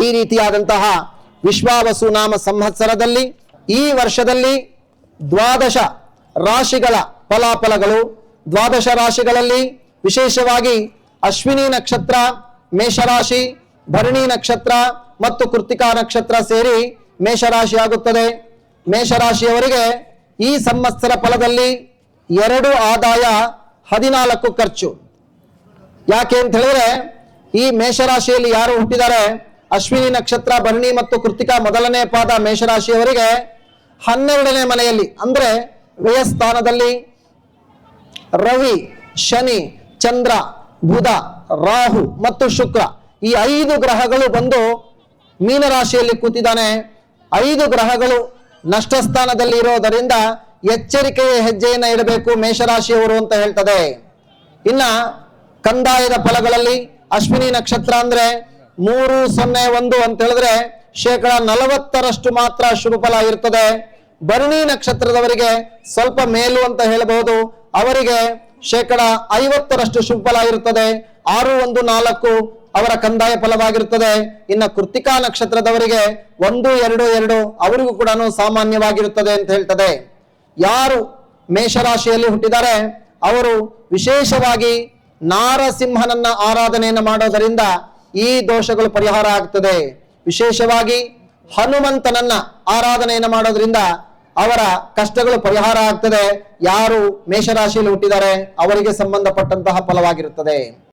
ಈ ರೀತಿಯಾದಂತಹ ವಿಶ್ವಾವಸು ನಾಮ ಸಂವತ್ಸರದಲ್ಲಿ ಈ ವರ್ಷದಲ್ಲಿ ದ್ವಾದಶ ರಾಶಿಗಳ ಫಲಾಫಲಗಳು. ದ್ವಾದಶ ರಾಶಿಗಳಲ್ಲಿ ವಿಶೇಷವಾಗಿ ಅಶ್ವಿನಿ ನಕ್ಷತ್ರ, ಮೇಷರಾಶಿ, ಭರಣಿ ನಕ್ಷತ್ರ ಮತ್ತು ಕೃತಿಕಾ ನಕ್ಷತ್ರ ಸೇರಿ ಮೇಷರಾಶಿ ಆಗುತ್ತದೆ. ಮೇಷರಾಶಿಯವರಿಗೆ ಈ ಸಂವತ್ಸರ ಫಲದಲ್ಲಿ ಎರಡು ಆದಾಯ ಹದಿನಾಲ್ಕು ಖರ್ಚು. ಯಾಕೆ ಅಂತ ಹೇಳಿದ್ರೆ ಈ ಮೇಷರಾಶಿಯಲ್ಲಿ ಯಾರು ಹುಟ್ಟಿದ್ದಾರೆ? ಅಶ್ವಿನಿ ನಕ್ಷತ್ರ, ಭರಣಿ ಮತ್ತು ಕೃತಿಕಾ ಮೊದಲನೇ ಪಾದ ಮೇಷರಾಶಿಯವರಿಗೆ ಹನ್ನೆರಡನೇ ಮನೆಯಲ್ಲಿ, ಅಂದ್ರೆ ವ್ಯಯಸ್ಥಾನದಲ್ಲಿ ರವಿ, ಶನಿ, ಚಂದ್ರ, ಬುಧ, ರಾಹು ಮತ್ತು ಶುಕ್ರ ಈ ಐದು ಗ್ರಹಗಳು ಬಂದು ಮೀನರಾಶಿಯಲ್ಲಿ ಕೂತಿದ್ದಾನೆ. ಐದು ಗ್ರಹಗಳು ನಷ್ಟ ಸ್ಥಾನದಲ್ಲಿ ಇರೋದರಿಂದ ಎಚ್ಚರಿಕೆಯ ಹೆಜ್ಜೆಯನ್ನು ಇಡಬೇಕು ಮೇಷರಾಶಿಯವರು ಅಂತ ಹೇಳ್ತದೆ. ಇನ್ನ ಕಂದಾಯದ ಫಲಗಳಲ್ಲಿ ಅಶ್ವಿನಿ ನಕ್ಷತ್ರ ಅಂದ್ರೆ ಮೂರು ಸೊನ್ನೆ ಒಂದು ಅಂತ ಹೇಳಿದ್ರೆ ಶೇಕಡ ನಲವತ್ತರಷ್ಟು ಮಾತ್ರ ಶುಭ ಫಲ ಇರ್ತದೆ. ಭರಣಿ ನಕ್ಷತ್ರದವರಿಗೆ ಸ್ವಲ್ಪ ಮೇಲು ಅಂತ ಹೇಳಬಹುದು. ಅವರಿಗೆ ಶೇಕಡ ಐವತ್ತರಷ್ಟು ಶುಭ ಫಲ ಇರುತ್ತದೆ ಆರು ಒಂದು ನಾಲ್ಕು ಅವರ ಕಂದಾಯ ಫಲವಾಗಿರುತ್ತದೆ ಇನ್ನು ಕೃತಿಕಾ ನಕ್ಷತ್ರದವರಿಗೆ ಒಂದು, ಎರಡು ಎರಡು ಅವರಿಗೂ ಕೂಡ ಸಾಮಾನ್ಯವಾಗಿರುತ್ತದೆ ಅಂತ ಹೇಳ್ತದೆ. ಯಾರು ಮೇಷರಾಶಿಯಲ್ಲಿ ಹುಟ್ಟಿದ್ದಾರೆ, ಅವರು ವಿಶೇಷವಾಗಿ ನಾರಸಿಂಹನನ್ನ ಆರಾಧನೆಯನ್ನು ಮಾಡೋದರಿಂದ ಈ ದೋಷಗಳು ಪರಿಹಾರ ಆಗ್ತದೆ. ವಿಶೇಷವಾಗಿ ಹನುಮಂತನನ್ನ ಆರಾಧನೆಯನ್ನು ಮಾಡೋದ್ರಿಂದ ಅವರ ಕಷ್ಟಗಳು ಪರಿಹಾರ ಆಗ್ತದೆ. ಯಾರು ಮೇಷರಾಶಿಯಲ್ಲಿ ಹುಟ್ಟಿದ್ದಾರೆ, ಅವರಿಗೆ ಸಂಬಂಧಪಟ್ಟಂತಹ ಫಲವಾಗಿರುತ್ತದೆ.